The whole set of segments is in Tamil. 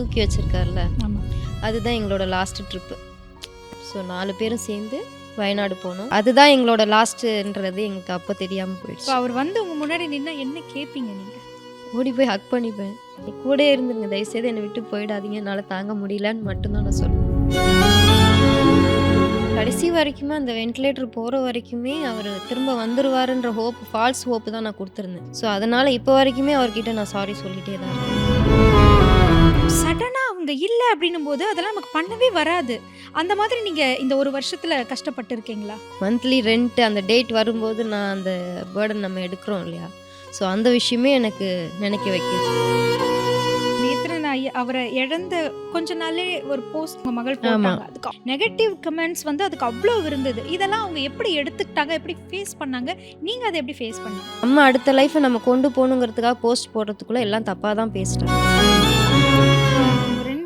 தூக்கி வச்சிருக்கார்ல. அதுதான் எங்களோட லாஸ்ட் ட்ரிப்பு ஸோ நாலு பேரும் சேர்ந்து வயநாடு போனோம். அதுதான் எங்களோட லாஸ்ட்டுன்றது எங்களுக்கு அப்போ தெரியாமல் போயிடுச்சு. அவர் வந்து உங்க முன்னாடி நின்னா என்ன கேட்பீங்க நீங்க? ஓடி போய் ஹக் பண்ணிப்பேன். நீ கூட இருந்துருங்க. தயவுசெய்து என்னை விட்டு போயிடாதீங்க. என்னால் தாங்க முடியலன்னு மட்டும்தான் நான் சொல்லுவேன் கடைசி வரைக்குமே அந்த வென்டிலேட்டர் போகிற வரைக்குமே அவர் திரும்ப வந்துருவாருன்ற ஹோப் ஃபால்ஸ் ஹோப் தான் நான் கொடுத்துருந்தேன். ஸோ அதனால் இப்போ வரைக்குமே அவர்கிட்ட நான் சாரி சொல்லிட்டே தான் இருக்கேன். அவங்க இல்ல அப்படின்னும் போது அதெல்லாம் நமக்கு பண்ணவே வராது. அந்த மாதிரி நீங்க இந்த ஒரு வருஷத்துல கஷ்டப்பட்டு இருக்கீங்களா மந்த்லி ரெண்ட் அந்த டேட் வரும்போது நான் அந்த பேர்டன் நம்ம எடுக்கிறோம் இல்லையா? ஸோ அந்த விஷயமே எனக்கு நினைக்க வைக்கிது. நேத்திரன் ஐயா அவரை இழந்த கொஞ்ச நாளே ஒரு போஸ்ட் உங்க மகள் போட்டாங்க. அதுக்கு நெகட்டிவ் கமெண்ட்ஸ் வந்து அதுக்கு அவ்வளோ இருந்தது. இதெல்லாம் அவங்க எப்படி எடுத்துக்கிட்டாங்க எப்படி ஃபேஸ் பண்ணாங்க நீங்க அதை எப்படி ஃபேஸ் பண்ணீங்க? நம்ம அடுத்த லைஃப்பை நம்ம கொண்டு போகணுங்கிறதுக்காக போஸ்ட் போடுறதுக்குள்ளே எல்லாம் தப்பாக தான் பேசிட்டாங்க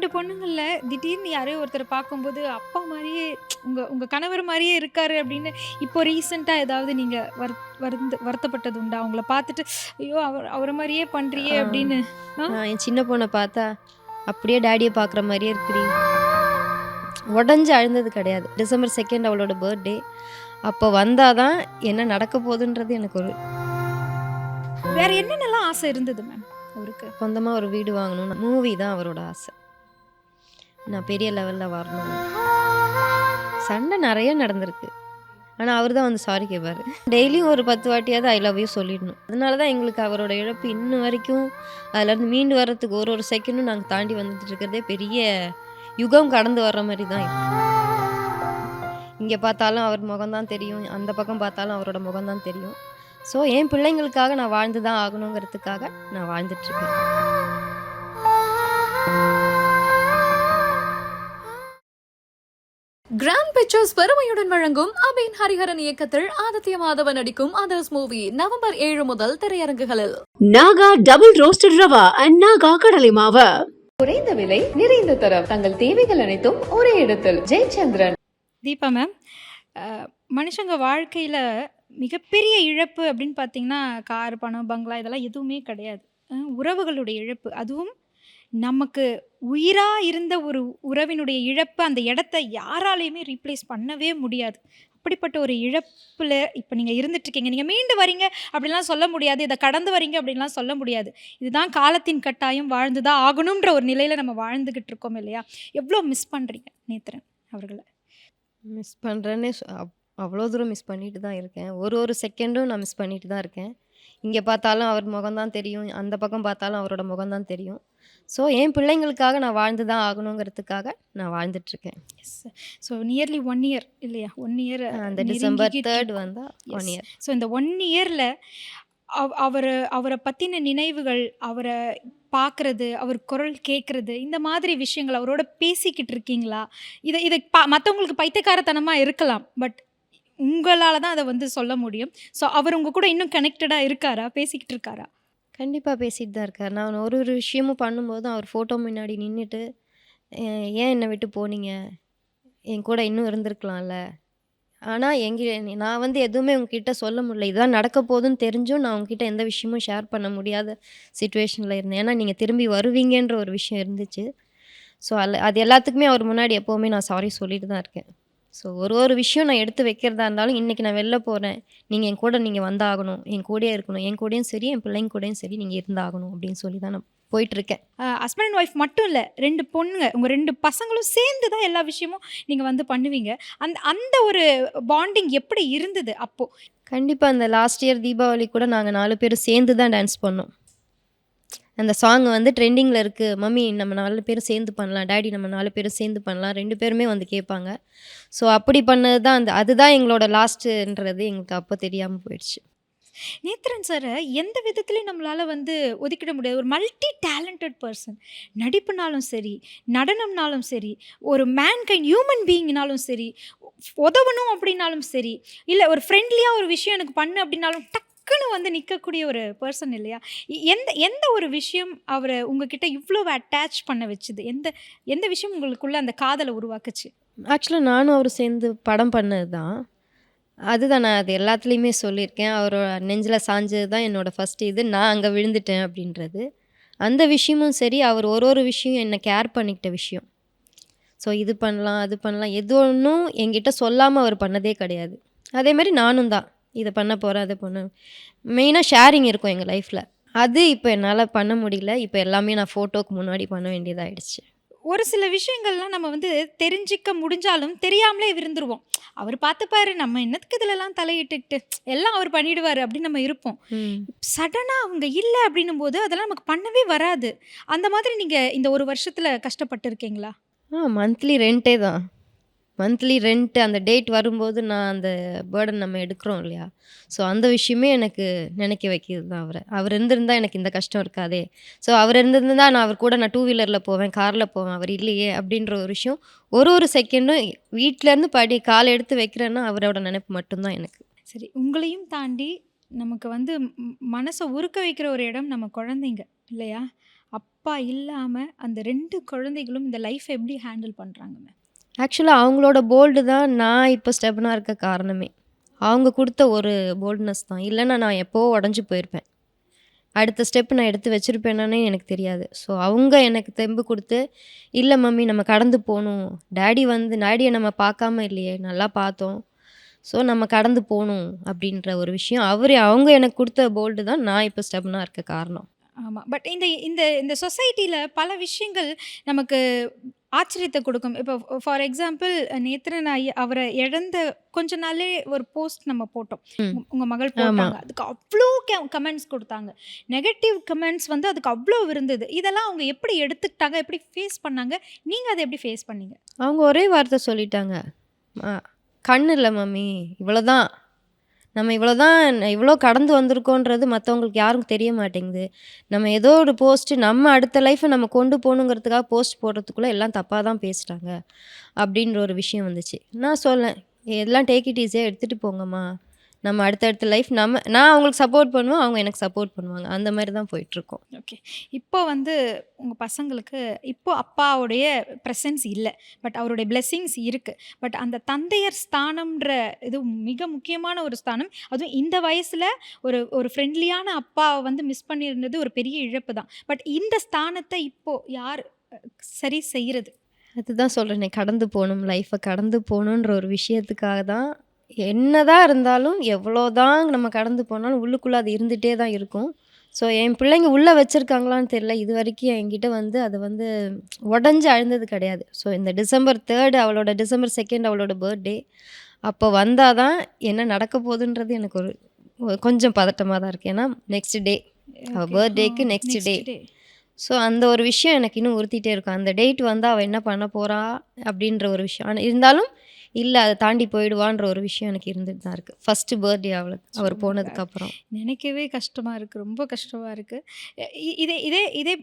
ரெண்டு பொண்ணுங்கள்ல திடீர்னு யாரையோ ஒருத்தர் பார்க்கும்போது அப்பா மாதிரியே உங்க உங்க கணவர் மாதிரியே இருக்காரு அப்படின்னு இப்போ ரீசெண்டா ஏதாவது நீங்க வர் வருந்த வருத்தப்பட்டது உண்டா? அவங்கள பார்த்துட்டு ஐயோ அவர் அவரை மாதிரியே பண்றியே ஆ. அப்படின்னு. நான் என் சின்ன பொண்ணை பார்த்தா அப்படியே டேடியை பார்க்குற மாதிரியே இருக்குடி. உடஞ்சி அழுந்தது கிடையாது. டிசம்பர் செகண்ட் அவளோட பர்த்டே அப்போ வந்தாதான் என்ன நடக்க போகுதுன்றது எனக்கு ஒரு வேற என்னென்னலாம் ஆசை இருந்தது மேம் அவருக்கு? சொந்தமாக ஒரு வீடு வாங்கணும் மூவி தான் அவரோட ஆசை. நான் பெரிய லெவலில் வரணும். சண்டை நிறைய நடந்திருக்கு. ஆனால் அவர் தான் வந்து சாரி கேட்பார் டெய்லியும் ஒரு பத்து வாட்டியாவது ஐ லவ் யூ சொல்லிடணும். அதனால தான் எங்களுக்கு அவரோட இழப்பு இன்னும் வரைக்கும் அதுலேருந்து மீண்டு வர்றதுக்கு ஒரு ஒரு செகண்டும் நாங்கள் தாண்டி வந்துட்டு இருக்கிறதே பெரிய யுகம் கடந்து வர்ற மாதிரி தான் இங்கே பார்த்தாலும் அவர் முகம்தான் தெரியும். அந்த பக்கம் பார்த்தாலும் அவரோட முகம்தான் தெரியும். ஸோ என் பிள்ளைங்களுக்காக நான் வாழ்ந்து தான் ஆகணுங்கிறதுக்காக நான் வாழ்ந்துட்டுருக்கேன் கிராண்ட் பிக்சர்ஸ் பெருமையுடன் வழங்கும் அபின் ஹரிஹரன் இயக்கத்தில் ஆதித்ய மாதவன் நடிக்கும் அதர்ஸ் மூவி நவம்பர் ஏழு முதல் திரையரங்குகளில். Naga double roasted rava and Naga கடலை மாவு. குறைந்த விலை நிறைந்த தரம். தங்கள் தேவைகள் அனைத்தும் ஒரே இடத்தில். ஜெயச்சந்திரன். தீபா மேம் மனுஷங்க வாழ்க்கையில் மிகப்பெரிய இழப்பு அப்படின்னு பார்த்தீங்கன்னா கார் பணம் பங்களா இதெல்லாம் எதுவுமே கிடையாது. உறவுகளுடைய இழப்பு. அதுவும் நமக்கு உயிராக இருந்த ஒரு உறவினுடைய இழப்பு அந்த இடத்த யாராலையுமே ரீப்ளேஸ் பண்ணவே முடியாது. அப்படிப்பட்ட ஒரு இழப்பில் இப்போ நீங்கள் இருந்துட்டுருக்கீங்க. நீங்கள் மீண்டு வரீங்க அப்படின்லாம் சொல்ல முடியாது. இதை கடந்து வரீங்க அப்படின்லாம் சொல்ல முடியாது. இதுதான் காலத்தின் கட்டாயம் வாழ்ந்து தான் ஆகணுன்ற ஒரு நிலையில் நம்ம வாழ்ந்துக்கிட்டு இருக்கோம் இல்லையா? எவ்வளோ மிஸ் பண்ணுறீங்க நேத்ரன் அவர்களை? மிஸ் பண்ணுறேன்னே அவ்வளோ தூரம் மிஸ் பண்ணிட்டு தான் இருக்கேன். ஒரு ஒரு செகண்டும் நான் மிஸ் பண்ணிட்டு தான் இருக்கேன். இங்கே பார்த்தாலும் அவர் முகம்தான் தெரியும் அந்த பக்கம் பார்த்தாலும் அவரோட முகம்தான் தெரியும். ஸோ என் பிள்ளைங்களுக்காக நான் வாழ்ந்து தான் ஆகணுங்கிறதுக்காக நான் வாழ்ந்துட்டுருக்கேன். Yes so nearly one year இல்லையா? ஒன் இயர் அந்த டிசம்பர் தேர்ட் வந்தால் ஒன் இயர் ஸோ இந்த ஒன் இயரில் அவ் அவர் அவரை பற்றின நினைவுகள் அவரை பார்க்குறது அவர் குரல் கேட்குறது இந்த மாதிரி விஷயங்கள் அவரோட பேசிக்கிட்டு இருக்கீங்களா? இதை இதை பா மற்றவங்களுக்கு பைத்தியக்காரத்தனமாக இருக்கலாம் பட் உங்களால் தான் அதை வந்து சொல்ல முடியும். ஸோ அவர் உங்கள் கூட இன்னும் கனெக்டடாக இருக்காரா? பேசிக்கிட்டு இருக்காரா? கண்டிப்பாக பேசிகிட்டு தான் இருக்கார். நான் ஒரு ஒரு விஷயமும் பண்ணும்போது அவர் ஃபோட்டோ முன்னாடி நின்றுட்டு ஏன் என்னை விட்டு போனீங்க? என் கூட இன்னும் இருந்திருக்கலாம்ல? ஆனால் எங்க நான் வந்து எதுவுமே உங்ககிட்ட சொல்ல முடியல. இதுதான் நடக்க போகுதுன்னு தெரிஞ்சும் நான் உங்ககிட்ட எந்த விஷயமும் ஷேர் பண்ண முடியாத சுச்சுவேஷனில் இருந்தேன். ஏன்னா நீங்கள் திரும்பி வருவீங்கன்ற ஒரு விஷயம் இருந்துச்சு. ஸோ அல்ல அது எல்லாத்துக்குமே அவர் முன்னாடி எப்போவுமே நான் சாரி சொல்லிட்டு தான் இருக்கேன். ஸோ ஒரு ஒரு விஷயம் நான் எடுத்து வைக்கிறதா இருந்தாலும் இன்றைக்கி நான் வெளில போகிறேன் நீங்கள் என் கூட நீங்கள் வந்தாகணும். என் கூடயே இருக்கணும். என் கூடயும் சரி என் பிள்ளைங்க கூடயும் சரி நீங்கள் இருந்தாகணும் அப்படின்னு சொல்லி தான் நான் போயிட்டுருக்கேன். ஹஸ்பண்ட் அண்ட் ஒய்ஃப் மட்டும் இல்லை ரெண்டு பொண்ணுங்க உங்கள் ரெண்டு பசங்களும் சேர்ந்து தான் எல்லா விஷயமும் நீங்கள் வந்து பண்ணுவீங்க. அந்த அந்த ஒரு பாண்டிங் எப்படி இருந்தது அப்போது கண்டிப்பாக அந்த லாஸ்ட் இயர் தீபாவளி கூட நாங்கள் நாலு பேரும் சேர்ந்து தான் டான்ஸ் பண்ணோம். அந்த சாங் வந்து ட்ரெண்டிங்கில் இருக்குது மம்மி நம்ம நாலு பேரும் சேர்ந்து பண்ணலாம். டேடி நம்ம நாலு பேரும் சேர்ந்து பண்ணலாம். ரெண்டு பேருமே வந்து கேட்பாங்க. ஸோ அப்படி பண்ணது தான் அந்த அதுதான் எங்களோட லாஸ்ட்டுன்றது எங்களுக்கு அப்போ தெரியாமல் போயிடுச்சு. நேத்ரன் சாரை எந்த விதத்துலையும் நம்மளால் வந்து ஒதுக்கிட முடியாது. ஒரு மல்டி டேலண்டட் பர்சன் நடிப்புனாலும் சரி நடனம்னாலும் சரி ஒரு மேன் கைண்ட் ஹியூமன் பீயிங்னாலும் சரி உதவணும் அப்படின்னாலும் சரி இல்லை ஒரு ஃப்ரெண்ட்லியாக ஒரு விஷயம் எனக்கு பண்ணு அப்படின்னாலும் டக் டக்குன்னு வந்து நிற்கக்கூடிய ஒரு பர்சன் இல்லையா? எந்த எந்த ஒரு விஷயம் அவரை உங்ககிட்ட இவ்வளோ அட்டாச் பண்ண வச்சுது? எந்த எந்த விஷயம் உங்களுக்குள்ள அந்த காதலை உருவாக்குச்சு? ஆக்சுவலாக நானும் அவர் சேர்ந்து படம் பண்ணது தான் அதுதான் நான் அது எல்லாத்துலேயுமே சொல்லியிருக்கேன். அவரோட நெஞ்சில் சாஞ்சது தான் என்னோடய ஃபஸ்ட்டு இது. நான் அங்கே விழுந்துட்டேன் அப்படின்றது. அந்த விஷயமும் சரி அவர் ஒரு ஒரு விஷயம் என்னை கேர் பண்ணிக்கிட்ட விஷயம். ஸோ இது பண்ணலாம் அது பண்ணலாம். எது ஒன்றும் என்கிட்ட சொல்லாமல் அவர் பண்ணதே கிடையாது. அதே மாதிரி நானும் தான். இதை பண்ண போகிறேன் அதை பண்ண. மெயினாக ஷேரிங் இருக்கும் எங்கள் லைஃப்பில் அது இப்போ என்னால் பண்ண முடியல. இப்போ எல்லாமே நான் ஃபோட்டோக்கு முன்னாடி பண்ண வேண்டியதாகிடுச்சு ஒரு சில விஷயங்கள்லாம் நம்ம வந்து தெரிஞ்சிக்க முடிஞ்சாலும் தெரியாமலே இருந்துருவோம் அவர் பார்த்துப்பாரு நம்ம என்னத்துக்கு இதுலலாம் தலையிட்டுக்கிட்டு எல்லாம் அவர் பண்ணிடுவார் அப்படின்னு நம்ம இருப்போம். சடனாக அவங்க இல்லை அப்படின்னும் போது அதெல்லாம் நமக்கு பண்ணவே வராது. அந்த மாதிரி நீங்கள் இந்த ஒரு வருஷத்தில் கஷ்டப்பட்டு இருக்கீங்களா? ஆ மந்த்லி ரெண்ட்டே தான். மந்த்லி ரெண்ட் அந்த டேட் வரும்போது நான் அந்த பேர்டன் நம்ம எடுக்கிறோம் இல்லையா? ஸோ அந்த விஷயமே எனக்கு நினைக்க வைக்கிறது தான் அவரை. அவர் இருந்திருந்தா எனக்கு இந்த கஷ்டம் இருக்காதே. ஸோ அவர் இருந்திருந்தா நான் அவர் கூட நான் டூ வீலரில் போவேன் காரில் போவேன் அவர் இல்லையே அப்படின்ற ஒரு விஷயம் ஒரு ஒரு செகண்டும் வீட்டிலேருந்து படி கால் எடுத்து வைக்கிறேன்னா அவரோட நினைப்பு மட்டும்தான் எனக்கு. சரி உங்களையும் தாண்டி நமக்கு வந்து மனசை உருக்க வைக்கிற ஒரு இடம் நம்ம குழந்தைங்க இல்லையா? அப்பா இல்லாமல் அந்த ரெண்டு குழந்தைகளும் இந்த லைஃப் எப்படி ஹேண்டில் பண்ணுறாங்க ஆக்சுவலாக அவங்களோட போல்டு தான் நான் இப்போ ஸ்டெப்னாக இருக்க காரணமே. அவங்க கொடுத்த ஒரு போல்ட்னஸ் தான். இல்லைன்னா நான் எப்போ உடஞ்சி போயிருப்பேன். அடுத்த ஸ்டெப் நான் எடுத்து வச்சுருப்பேனானே எனக்கு தெரியாது. ஸோ அவங்க எனக்கு தெம்பு கொடுத்து இல்லை மம்மி நம்ம கடந்து போகணும். டேடி வந்து டேடியை நம்ம பார்க்காம இல்லையே. நல்லா பார்த்தோம். ஸோ நம்ம கடந்து போகணும். அப்படின்ற ஒரு விஷயம். அவர் அவங்க எனக்கு கொடுத்த போல்டு தான் நான் இப்போ ஸ்டெப்னாக இருக்க காரணம். ஆமாம் பட் இந்த இந்த இந்த சொசைட்டியில் பல விஷயங்கள் நமக்கு ஆச்சரியத்தை கொடுக்கும். இப்போ ஃபார் எக்ஸாம்பிள் நேத்திரன் ஐயா அவரை இழந்த கொஞ்ச நாளே ஒரு போஸ்ட் நம்ம போட்டோம். ம். உங்க- உங்க மகள் போட்டாங்க. அதுக்கு அவ்வளோ கமெண்ட்ஸ் கொடுத்தாங்க. நெகட்டிவ் கமெண்ட்ஸ் வந்து அதுக்கு அவ்வளோ இருந்தது இதெல்லாம் அவங்க எப்படி எடுத்துக்கிட்டாங்க எப்படி ஃபேஸ் பண்ணாங்க நீங்கள் அதை எப்படி ஃபேஸ் பண்ணீங்க? அவங்க ஒரே வார்த்தை சொல்லிட்டாங்க. "ஆ, கண்ணு இல்லை மம்மி இவ்வளோதான் நம்ம இவ்வளோதான் இவ்வளோ கடந்து வந்திருக்கோன்றது மற்றவங்களுக்கு யாருக்கும் தெரிய மாட்டேங்குது. நம்ம ஏதோ ஒரு போஸ்ட்டு நம்ம அடுத்த லைஃப்பை நம்ம கொண்டு போகணுங்கிறதுக்காக போஸ்ட் போடுறதுக்குள்ளே எல்லாம் தப்பாக தான் பேசிட்டாங்க அப்படின்ற ஒரு விஷயம் வந்துச்சு. நான் சொன்னேன் எல்லாம் டேக் இட் ஈஸியாக எடுத்துகிட்டு போங்கம்மா. நம்ம அடுத்தடுத்த லைஃப் நம்ம நான் அவங்களுக்கு சப்போர்ட் பண்ணுவேன் அவங்க எனக்கு சப்போர்ட் பண்ணுவாங்க. அந்த மாதிரி தான் போயிட்டுருக்கோம். ஓகே இப்போ வந்து உங்கள் பசங்களுக்கு இப்போ அப்பாவுடைய ப்ரெசன்ஸ் இல்லை பட் அவருடைய blessings இருக்குது பட் அந்த தந்தையர் ஸ்தானம்ன்ற இது மிக முக்கியமான ஒரு ஸ்தானம். அதுவும் இந்த வயசில் ஒரு ஒரு ஃப்ரெண்ட்லியான அப்பாவை வந்து மிஸ் பண்ணியிருந்தது ஒரு பெரிய இழப்பு தான் பட் இந்த ஸ்தானத்தை இப்போ யார் சரி செய்கிறது அதுதான் சொல்கிறேனே கடந்து போகணும் லைஃப்பை கடந்து போகணுன்ற ஒரு விஷயத்துக்காக தான் என்னதான் இருந்தாலும் எவ்வளோதான் நம்ம கடந்து போனாலும் உள்ளுக்குள்ளே அது இருந்துகிட்டே தான் இருக்கும். ஸோ என் பிள்ளைங்க உள்ளே வச்சுருக்காங்களான்னு தெரியல. இது வரைக்கும் என்கிட்ட வந்து அது வந்து உடஞ்சி அழுந்தது கிடையாது. ஸோ இந்த டிசம்பர் தேர்டு அவளோட டிசம்பர் செகண்ட் அவளோட பர்த்டே அப்போ வந்தால் தான் என்ன நடக்க போகுதுன்றது எனக்கு ஒரு கொஞ்சம் பதட்டமாக தான் இருக்குது ஏன்னா நெக்ஸ்ட் டே அவள் பர்த்டேக்கு நெக்ஸ்ட் டே ஸோ அந்த ஒரு விஷயம் எனக்கு இன்னும் உறுத்திட்டே இருக்கும். அந்த டேட் வந்து அவள் என்ன பண்ண போகிறா அப்படின்ற ஒரு விஷயம். ஆனால் இருந்தாலும் இல்லை அதை தாண்டி போயிடுவான்ற ஒரு விஷயம் எனக்கு இருந்துட்டு தான் இருக்குது ஃபஸ்ட்டு பர்த்டே அவளுக்கு அவர் போனதுக்கப்புறம். நினைக்கவே கஷ்டமாக இருக்குது ரொம்ப கஷ்டமாக இருக்குது இதே இதே இதே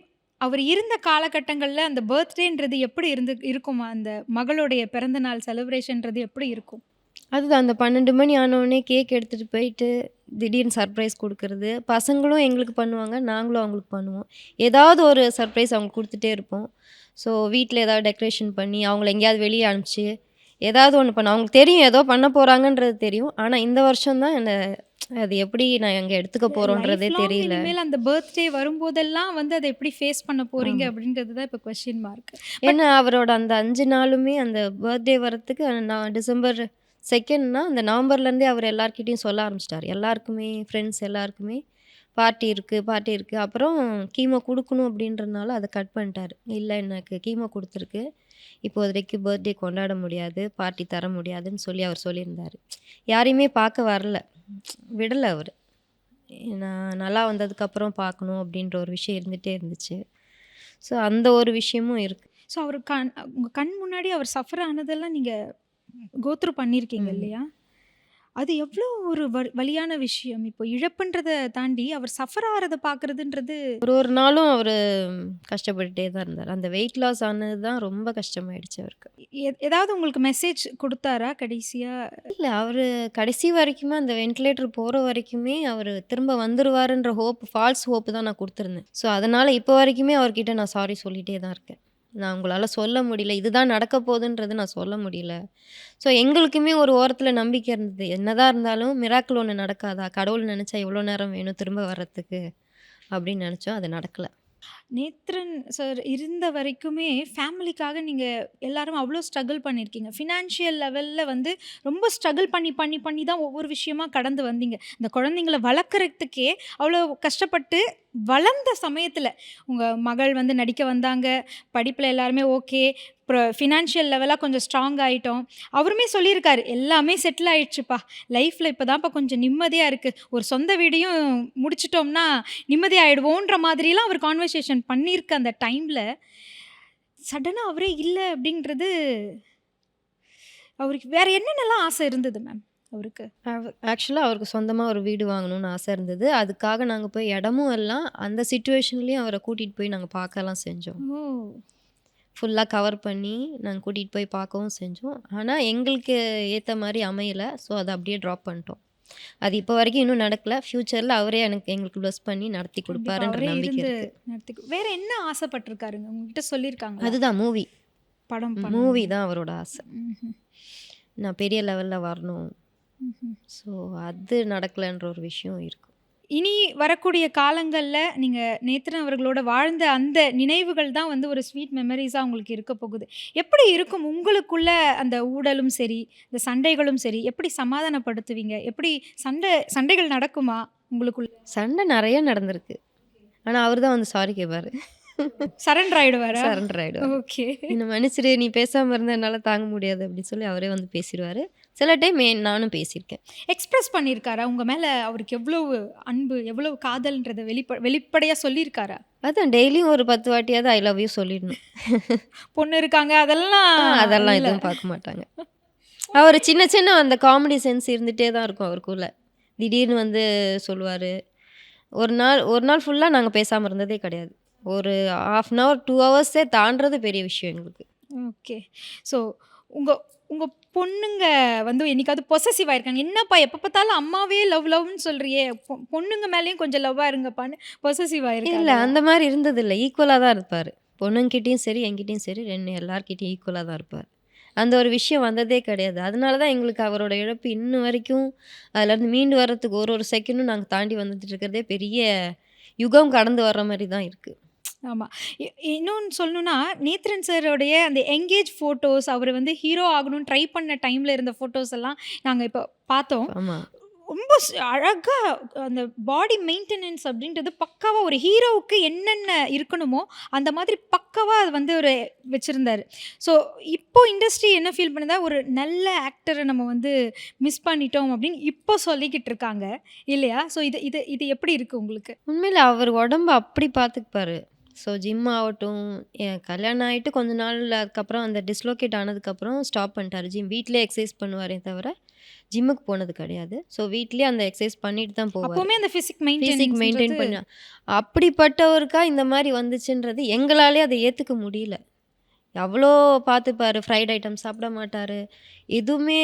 அவர் இருந்த காலகட்டங்களில் அந்த பர்த்டேன்றது எப்படி இருந்து இருக்குமா? அந்த மகளுடைய பிறந்த நாள் செலிப்ரேஷன்றது எப்படி இருக்கும்? அதுதான் அந்த பன்னெண்டு மணி ஆனோடனே கேக் எடுத்துகிட்டு போயிட்டு திடீர்னு சர்ப்ரைஸ் கொடுக்கறது. பசங்களும் எங்களுக்கு பண்ணுவாங்க நாங்களும் அவங்களுக்கு பண்ணுவோம். ஏதாவது ஒரு சர்ப்ரைஸ் அவங்க கொடுத்துட்டே இருப்போம். ஸோ வீட்டில் ஏதாவது டெக்கரேஷன் பண்ணி அவங்கள எங்கேயாவது வெளியே அனுப்பிச்சு ஏதாவது ஒன்று பண்ண. அவங்களுக்கு தெரியும் ஏதோ பண்ண போகிறாங்கன்றது தெரியும். ஆனால் இந்த வருஷம் தான் என்ன அது எப்படி நான் எங்கே எடுத்துக்க போகிறோன்றதே தெரியல. இனிமேல் அந்த பர்த்டே வரும்போதெல்லாம் வந்து அதை எப்படி ஃபேஸ் பண்ண போறீங்க அப்படின்றது தான் இப்போ கொஸ்டின் மார்க் ஏன்னா அவரோட அந்த அஞ்சு நாளுமே அந்த பர்த்டே வரத்துக்கு நான் டிசம்பர் செகண்ட்னா அந்த நவம்பர்லேருந்தே அவர் எல்லார்கிட்டயும் சொல்ல ஆரம்பிச்சிட்டார். எல்லாருக்குமே ஃப்ரெண்ட்ஸ் எல்லாருக்குமே பார்ட்டி இருக்குது பார்ட்டி இருக்குது அப்புறம் கீமோ கொடுக்கணும் அப்படின்றனால அதை கட் பண்ணிட்டாரு. இல்லை எனக்கு கீமோ கொடுத்துருக்கு. இப்போதைக்கு பர்த்டே கொண்டாட முடியாது பார்ட்டி தர முடியாதுன்னு சொல்லி அவர் சொல்லியிருந்தார். யாரையுமே பார்க்க வரல. விடலை அவர். நான் நல்லா வந்ததுக்கப்புறம் பார்க்கணும் அப்படின்ற ஒரு விஷயம் இருந்துகிட்டே இருந்துச்சு. ஸோ அந்த ஒரு விஷயமும் இருக்குது ஸோ அவர் கண் உங்கள் கண் முன்னாடி அவர் சஃபர் ஆனதெல்லாம் நீங்கள் கோத்ரூ பண்ணியிருக்கீங்க. இல்லையா? அது எவ்வளோ ஒரு வ வலியான விஷயம். இப்போ இழப்புன்றதை தாண்டி அவர் சஃபர் ஆகிறத பார்க்குறதுன்றது ஒரு ஒரு நாளும் அவர் கஷ்டப்பட்டுட்டே தான் இருந்தார். அந்த வெயிட் லாஸ் ஆனது தான் ரொம்ப கஷ்டமாயிடுச்சு அவருக்கு. ஏதாவது உங்களுக்கு மெசேஜ் கொடுத்தாரா கடைசியாக இல்லை அவர் கடைசி வரைக்குமே அந்த வென்டிலேட்டர் போகிற வரைக்குமே அவர் திரும்ப வந்துருவாருன்ற ஹோப் ஃபால்ஸ் ஹோப் தான் நான் கொடுத்துருந்தேன். ஸோ அதனால் இப்போ வரைக்குமே அவர்கிட்ட நான் சாரி சொல்லிகிட்டே தான் இருக்கேன். நான் உங்களால் சொல்ல முடியல. இதுதான் நடக்க போகுதுன்றது நான் சொல்ல முடியல. ஸோ எங்களுக்குமே ஒரு ஓரத்தில் நம்பிக்கை இருந்தது. என்னதான் இருந்தாலும் மிராக்கள் ஒன்று நடக்காதா? கடவுள் நினச்சா எவ்வளோ நேரம் வேணும் திரும்ப வர்றதுக்கு? அப்படின்னு நினச்சோம். அது நடக்கலை. நேத்ரன் சார் இருந்த வரைக்குமே ஃபேமிலிக்காக நீங்கள் எல்லாரும் அவ்வளோ ஸ்ட்ரகிள் பண்ணியிருக்கீங்க ஃபினான்ஷியல் லெவலில் வந்து ரொம்ப ஸ்ட்ரகிள் பண்ணி பண்ணி பண்ணி தான் ஒவ்வொரு விஷயமா கடந்து வந்தீங்க. இந்த குழந்தைங்கள வளர்க்குறதுக்கே அவ்வளோ கஷ்டப்பட்டு வளர்ந்த சமயத்தில் உங்கள் மகள் வந்து நடிக்க வந்தாங்க. படிப்பில் எல்லாருமே ஓகே அப்புறம் ஃபினான்ஷியல் லெவலாக கொஞ்சம் ஸ்ட்ராங் ஆகிட்டோம் அவருமே சொல்லியிருக்காரு எல்லாமே செட்டில் ஆயிடுச்சுப்பா. லைஃப்பில் இப்போ தான்ப்பா கொஞ்சம் நிம்மதியாக இருக்குது ஒரு சொந்த வீடையும் முடிச்சிட்டோம்னா நிம்மதி ஆகிடுவோன்ற மாதிரிலாம் அவர் கான்வர்சேஷன் பண்ணியிருக்க அந்த டைமில் சடனாக அவரே இல்லை அப்படின்றது அவருக்கு வேறு என்னென்னலாம் ஆசை இருந்தது மேம் அவருக்கு? ஆக்சுவலாக அவருக்கு சொந்தமாக ஒரு வீடு வாங்கணும்னு ஆசை இருந்தது. அதுக்காக நாங்கள் போய் இடமும் எல்லாம் அந்த சுச்சுவேஷன்லேயும் அவரை கூட்டிகிட்டு போய் நாங்கள் பார்க்கலாம் செஞ்சோம். ஓ. ஃபுல்லாக கவர் பண்ணி நாங்கள் கூட்டிகிட்டு போய் பார்க்கவும் செஞ்சோம். ஆனால் எங்களுக்கு ஏற்ற மாதிரி அமையலை. ஸோ அதை அப்படியே ட்ராப் பண்ணிட்டோம். அது இப்போ வரைக்கும் இன்னும் நடக்கல. ஃப்யூச்சரில் அவரே எனக்கு எங்களுக்கு ப்ளஸ் பண்ணி நடத்தி கொடுப்பாருன்ற நம்பிக்கை நடத்தி வேற என்ன ஆசைப்பட்டிருக்காருங்க? உங்ககிட்ட சொல்லியிருக்காங்க அதுதான் மூவி படம் மூவி தான் அவரோட ஆசை. நான் பெரிய லெவலில் வரணும். ஸோ அது நடக்கலைன்ற ஒரு விஷயம் இருக்குது இனி வரக்கூடிய காலங்களில் நீங்கள் நேத்ரன் அவர்களோட வாழ்ந்த அந்த நினைவுகள் தான் வந்து ஒரு ஸ்வீட் மெமரிஸாக உங்களுக்கு இருக்க போகுது. எப்படி இருக்கும் உங்களுக்குள்ள அந்த ஊடலும் சரி இந்த சண்டைகளும் சரி எப்படி சமாதானப்படுத்துவீங்க? எப்படி சண்டை சண்டைகள் நடக்குமா உங்களுக்குள்ள? சண்டை நிறைய நடந்திருக்கு. ஆனால் அவர் தான் வந்து சாரி கேட்பாரு சரண்டர் ஆயிடுவாரா? சரண்டர் ஆகிடுவார் ஓகே என்னை மன்னிச்சிடு நீ பேசாமல் இருந்தால் என்னால் தாங்க முடியாது அப்படின்னு சொல்லி அவரே வந்து பேசிடுவார். சில டைம் நானும் பேசியிருக்கேன். எக்ஸ்பிரஸ் பண்ணியிருக்காரா? உங்கள் மேலே அவருக்கு எவ்வளவு அன்பு எவ்வளவு காதல்ன்றதை வெளிப்ப வெளிப்படையாக சொல்லியிருக்காரா? அதான் டெய்லியும் ஒரு பத்து வாட்டியாவது ஐ லவ் யூ சொல்லிடணும். பொண்ணு இருக்காங்க அதெல்லாம் அதெல்லாம். எதுவும் பார்க்க மாட்டாங்க. அவர் சின்ன சின்ன அந்த காமெடி சென்ஸ் இருந்துகிட்டே தான் இருக்கும் அவருக்குள்ள. திடீர்னு வந்து சொல்லுவார். ஒரு நாள் ஒரு நாள் ஃபுல்லாக நாங்கள் பேசாமல் இருந்ததே கிடையாது. ஒரு ஆஃப் அன் ஹவர் டூ ஹவர்ஸே தாண்டுறது பெரிய விஷயம் எங்களுக்கு. ஓகே ஸோ உங்கள் உங்கள் பொண்ணுங்க வந்து என்னைக்காவது பொசசிவ் ஆயிருக்காங்க. என்னப்பா எப்போ பார்த்தாலும் அம்மாவே லவ் லவ்னு சொல்றியே. பொ- பொண்ணுங்க மேலேயும் கொஞ்சம் லவ்வாக இருங்கப்பான்னு பொசசிவ் இல்லை அந்த மாதிரி இருந்ததில்லை. ஈக்குவலாக தான் இருப்பார். பொண்ணுங்கிட்டேயும் சரி என்கிட்டயும் சரி ரெண்டு எல்லார்கிட்டயும் ஈக்குவலாக தான் இருப்பார். அந்த ஒரு விஷயம் வந்ததே கிடையாது. அதனால தான் எங்களுக்கு அவரோட இழப்பு இன்னும் வரைக்கும் அதுலேருந்து மீண்டு வர்றதுக்கு ஒரு ஒரு செகண்டும் நாங்கள் தாண்டி வந்துட்டு இருக்கிறதே பெரிய யுகம் கடந்து வர்ற மாதிரி தான் இருக்குது ஆமாம் இன்னொன்று சொல்லணும்னா நேத்ரன் சாரோடைய அந்த எங்கேஜ் ஃபோட்டோஸ் அவர் வந்து ஹீரோ ஆகணும்னு ட்ரை பண்ண டைமில் இருந்த ஃபோட்டோஸ் எல்லாம் நாங்கள் இப்போ பார்த்தோம். ரொம்ப அழகாக அந்த பாடி மெயின்டெனன்ஸ் அப்படின்றது பக்காவாக ஒரு ஹீரோவுக்கு என்னென்ன இருக்கணுமோ அந்த மாதிரி பக்காவாக அது வந்து ஒரு வச்சுருந்தாரு. ஸோ இப்போ இண்டஸ்ட்ரி என்ன ஃபீல் பண்ணுதா ஒரு நல்ல ஆக்டரை நம்ம வந்து மிஸ் பண்ணிட்டோம் அப்படின்னு இப்போ சொல்லிக்கிட்டு இருக்காங்க இல்லையா? ஸோ இது இது இது எப்படி இருக்குது உங்களுக்கு? உண்மையில் அவர் உடம்ப அப்படி பார்த்துக்குப்பாரு. ஸோ ஜிம் ஆகட்டும் என் கல்யாணம் ஆகிட்டு கொஞ்ச நாள் அதுக்கப்புறம் அந்த டிஸ்லோகேட் ஆனதுக்கப்புறம் ஸ்டாப் பண்ணிட்டாரு. ஜிம் வீட்டிலே எக்ஸசைஸ் பண்ணுவாரே தவிர ஜிம்முக்கு போனது கிடையாது. ஸோ வீட்லேயே அந்த எக்ஸசைஸ் பண்ணிட்டு தான் அப்போவுமே அந்த ஃபிசிக் ஃபிசிக் மெயின்டைன் மெயின்டைன் பண்ண அப்படிப்பட்டவருக்கா இந்த மாதிரி வந்துச்சுன்றது எங்களாலே அதை ஏற்றுக்க முடியல. எவ்வளோ பார்த்துப்பாரு ஃப்ரைட் ஐட்டம் சாப்பிட மாட்டார். எதுவுமே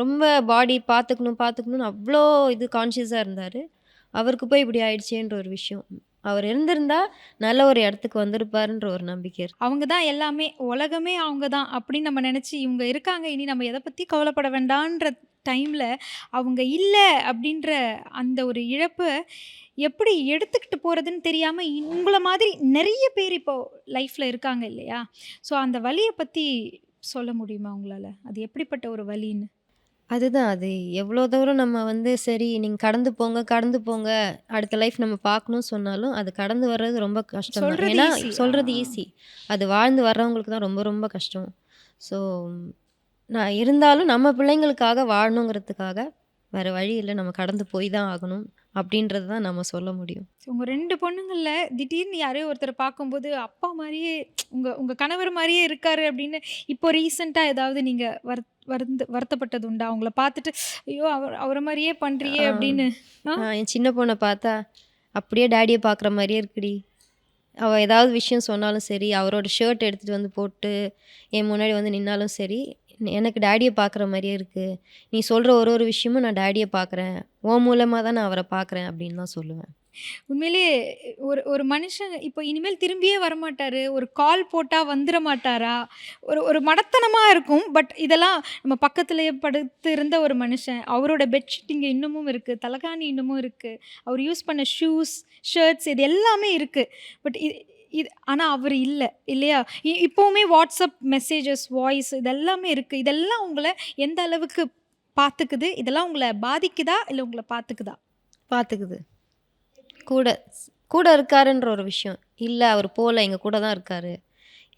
ரொம்ப பாடி பார்த்துக்கணும் பார்த்துக்கணும்னு அவ்வளோ இது கான்ஷியஸாக இருந்தார். அவருக்கு போய் இப்படி ஆயிடுச்சேன்ற ஒரு விஷயம். அவர் இருந்திருந்தா நல்ல ஒரு இடத்துக்கு வந்திருப்பாருன்ற ஒரு நம்பிக்கை இருக்கு. அவங்க தான் எல்லாமே உலகமே அவங்க தான் அப்படின்னு நம்ம நினச்சி இவங்க இருக்காங்க இனி நம்ம எதை பற்றி கவலைப்பட வேண்டான்ற டைமில் அவங்க இல்லை அப்படின்ற அந்த ஒரு இழப்பை எப்படி எடுத்துக்கிட்டு போகிறதுன்னு தெரியாமல் உங்களை மாதிரி நிறைய பேர் இப்போது லைஃப்பில் இருக்காங்க இல்லையா? ஸோ அந்த வழியை பற்றி சொல்ல முடியுமா உங்களால்? அது எப்படிப்பட்ட ஒரு வழின்னு? அதுதான் அது. எவ்வளோ தூரம் நம்ம வந்து சரி நீங்கள் கடந்து போங்க கடந்து போங்க அடுத்த லைஃப் நம்ம பார்க்கணும்னு சொன்னாலும் அது கடந்து வர்றது ரொம்ப கஷ்டம் தான். சொல்றது ஏன்னா. சொல்கிறது ஆ. ஈஸி அது வாழ்ந்து வர்றவங்களுக்கு தான் ரொம்ப ரொம்ப கஷ்டம். ஸோ நான் இருந்தாலும் நம்ம பிள்ளைங்களுக்காக வாழணுங்கிறதுக்காக வேறு வழி இல்லை. நம்ம கடந்து போய் தான் ஆகணும் அப்படின்றது தான் நம்ம சொல்ல முடியும். உங்கள் ரெண்டு பொண்ணுங்களில் திடீர்னு யாரையோ ஒருத்தரை பார்க்கும்போது அப்பா மாதிரியே உங்கள் உங்கள் கணவர் மாதிரியே இருக்காரு அப்படின்னு இப்போ ரீசெண்டாக ஏதாவது நீங்கள் வர் வருந்த வருத்தப்பட்டது உண்டா. அவங்கள பார்த்துட்டு ஐயோ அவர் அவரை மாதிரியே பண்ணுறியே. அப்படின்னு. என் சின்ன பொண்ணை பார்த்தா அப்படியே டேடியை பார்க்குற மாதிரியே இருக்குடி. அவள் ஏதாவது விஷயம் சொன்னாலும் சரி அவரோட ஷர்ட் எடுத்துகிட்டு வந்து போட்டு என் முன்னாடி வந்து நின்னாலும் சரி எனக்கு டேடியை பார்க்குற மாதிரியே இருக்குது நீ சொல்கிற ஒரு ஒரு விஷயமும் நான் டேடியை பார்க்குறேன். உன் மூலமாக தான் நான் அவரை பார்க்குறேன் அப்படின்னு தான் சொல்லுவேன். உண்மையிலே ஒரு ஒரு மனுஷன் இப்போ இனிமேல் திரும்பியே வரமாட்டார் ஒரு கால் போட்டால் வந்துட மாட்டாரா? ஒரு ஒரு மடத்தனமாக இருக்கும் பட் இதெல்லாம் நம்ம பக்கத்துலேயே படுத்து இருந்த ஒரு மனுஷன். அவரோட பெட்ஷீட் இங்கே இன்னமும் இருக்குது தலகாணி இன்னமும் இருக்குது அவர் யூஸ் பண்ண ஷூஸ் ஷர்ட்ஸ் இது எல்லாமே இருக்குது பட் இது இது ஆனால் அவர் இல்லை இல்லையா? இ- இப்போவுமே வாட்ஸ்அப் மெசேஜஸ் வாய்ஸ் இதெல்லாமே இருக்குது இதெல்லாம் உங்களை எந்த அளவுக்கு பார்த்துக்குது இதெல்லாம் உங்களை பாதிக்குதா? இல்லை உங்களை பார்த்துக்குதா பார்த்துக்குது கூட கூட இருக்காருன்ற ஒரு விஷயம். இல்லை அவர் போகல எங்கள் கூட தான் இருக்காரு.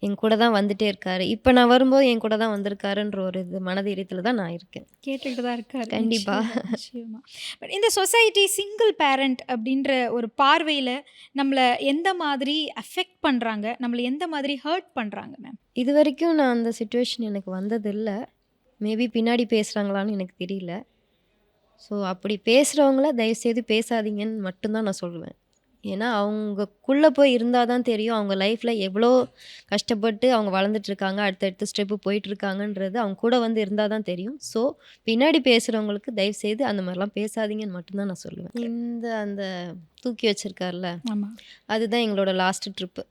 என் கூட தான் வந்துட்டே இருக்காரு. இப்போ நான் வரும்போது என் கூட தான் வந்திருக்காருன்ற ஒரு இது மனதைரியத்தில் தான் நான் இருக்கேன். கேட்டுக்கிட்டு தான் இருக்காரு. கண்டிப்பா. நிச்சயமா, நிச்சயமா. பட் இந்த சொசைட்டி சிங்கிள் பேரண்ட் அப்படின்ற ஒரு பார்வையில் நம்மளை எந்த மாதிரி அஃபெக்ட் பண்ணுறாங்க நம்மளை எந்த மாதிரி ஹர்ட் பண்ணுறாங்க மேம் இது வரைக்கும் நான் அந்த சுச்சுவேஷன் எனக்கு வந்ததில்லை. மேபி பின்னாடி பேசுகிறாங்களான்னு எனக்கு தெரியல. ஸோ அப்படி பேசுகிறவங்கள தயவுசெய்து பேசாதீங்கன்னு மட்டும்தான் நான் சொல்லுவேன். ஏன்னா அவங்கக்குள்ளே போய் இருந்தால் தான் தெரியும் அவங்க லைஃப்பில் எவ்வளோ கஷ்டப்பட்டு அவங்க வளர்ந்துட்டு இருக்காங்க அடுத்தடுத்த ஸ்டெப்பு போயிட்டுருக்காங்கன்றது அவங்க கூட வந்து இருந்தால் தான் தெரியும். ஸோ பின்னாடி பேசுகிறவங்களுக்கு தயவுசெய்து அந்த மாதிரிலாம் பேசாதீங்கன்னு மட்டும்தான் நான் சொல்லுவேன். இந்த அந்த தூக்கி வச்சிருக்கார்ல அதுதான் எங்களோட last trip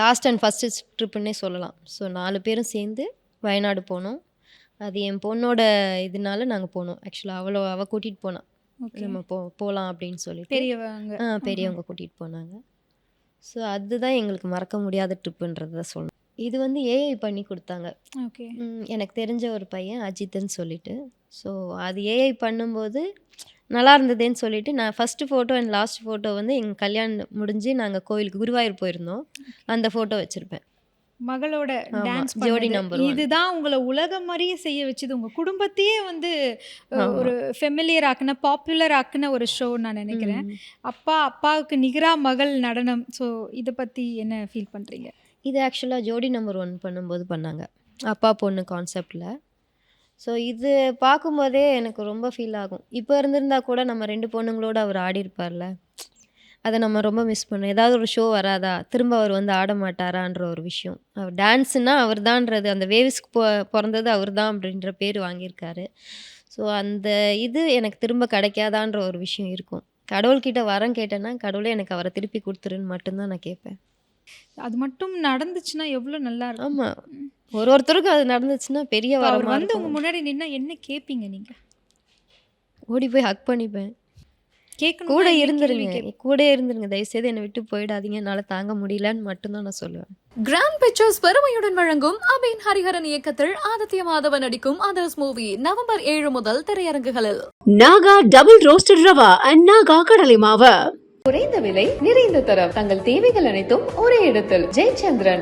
last and first ட்ரிப்புன்னே சொல்லலாம். ஸோ நாலு பேரும் சேர்ந்து வயநாடு போனோம். அது என் பொண்ணோட இதனால நாங்கள் போனோம். ஆக்சுவலாக அவளோ அவள் கூட்டிகிட்டு போனான் நம்ம போ போகலாம் அப்படின்னு சொல்லிட்டு. பெரியவங்க. ஆ பெரியவங்க கூட்டிகிட்டு போனாங்க. ஸோ அதுதான் எங்களுக்கு மறக்க முடியாத ட்ரிப்புன்றத சொல்லணும். இது வந்து ஏஐ பண்ணி கொடுத்தாங்க. ஓகே எனக்கு தெரிஞ்ச ஒரு பையன் அஜித்துன்னு சொல்லிட்டு. ஸோ அது ஏஐ பண்ணும்போது நல்லா இருந்ததுன்னு சொல்லிட்டு நான் first photo and last photo வந்து எங்கள் கல்யாணம் முடிஞ்சு நாங்கள் கோயிலுக்கு குருவாயூர் போயிருந்தோம். அந்த ஃபோட்டோ வச்சுருப்பேன். மகளோட டான்ஸ் ஜோடி one. இதுதான் உங்களை உலகம் மாதிரியே செய்ய வச்சது. உங்க குடும்பத்தையே வந்து. ஒரு ஃபெமிலியர் ஆக்குன பாப்புலர் ஆக்குன ஒரு ஷோ நான் நினைக்கிறேன். அப்பா அப்பாவுக்கு நிகரா மகள் நடனம். ஸோ இதை பத்தி என்ன ஃபீல் பண்றீங்க? இது ஆக்சுவலாக ஜோடி நம்பர் ஒன் பண்ணும்போது பண்ணாங்க. அப்பா பொண்ணு கான்செப்டில் ஸோ இது பார்க்கும்போதே எனக்கு ரொம்ப ஃபீல் ஆகும். இப்போ இருந்திருந்தா கூட நம்ம ரெண்டு பொண்ணுங்களோட அவர் ஆடி இருப்பார்ல அதை நம்ம ரொம்ப மிஸ் பண்ணோம். ஏதாவது ஒரு ஷோ வராதா? திரும்ப அவர் வந்து ஆட மாட்டாரான்ற ஒரு விஷயம். அவர் டான்ஸுனா அவர் தான்றது அந்த வேவ்ஸ்க்கு பொ பிறந்தது அவர் தான் அப்படின்ற பேர் வாங்கியிருக்காரு. ஸோ அந்த இது எனக்கு திரும்ப கிடைக்காதான்ற ஒரு விஷயம் இருக்கும். கடவுள்கிட்ட வரம் கேட்டேன்னா கடவுளே எனக்கு அவரை திருப்பி கொடுத்துருன்னு மட்டும்தான் நான் கேட்பேன். அது மட்டும் நடந்துச்சுன்னா எவ்வளவு நல்லா இருக்கும். ஆமாம் ஒரு ஒருத்தருக்கும் அது நடந்துச்சுன்னா பெரிய வரமா வந்து உங்க இருக்கும். முன்னாடி நின்னா என்ன கேட்பீங்க நீங்க? ஓடி போய் ஹக் பண்ணிப்பேன். கேட்கணும் கூட இருந்துருங்க. கூட இருந்துருங்க. தயவுசெய்து என்னை விட்டு போயிடாதீங்க. என்னால் தாங்க முடியலன்னு மட்டும்தான் நான் சொல்லுவேன். கிராண்ட் பிக்சர்ஸ் பெருமையுடன் வழங்கும் அபின் ஹரிஹரன் இயக்கத்தில் ஆதித்ய மாதவன் நடிக்கும் அதர்ஸ் மூவி நவம்பர் ஏழு முதல் திரையரங்குகளில். Naga double roasted rava and Naga கடலை மாவு. குறைந்த விலை நிறைந்த தரம். தங்கள் தேவைகள் அனைத்தும் ஒரே இடத்தில். ஜெயச்சந்திரன்.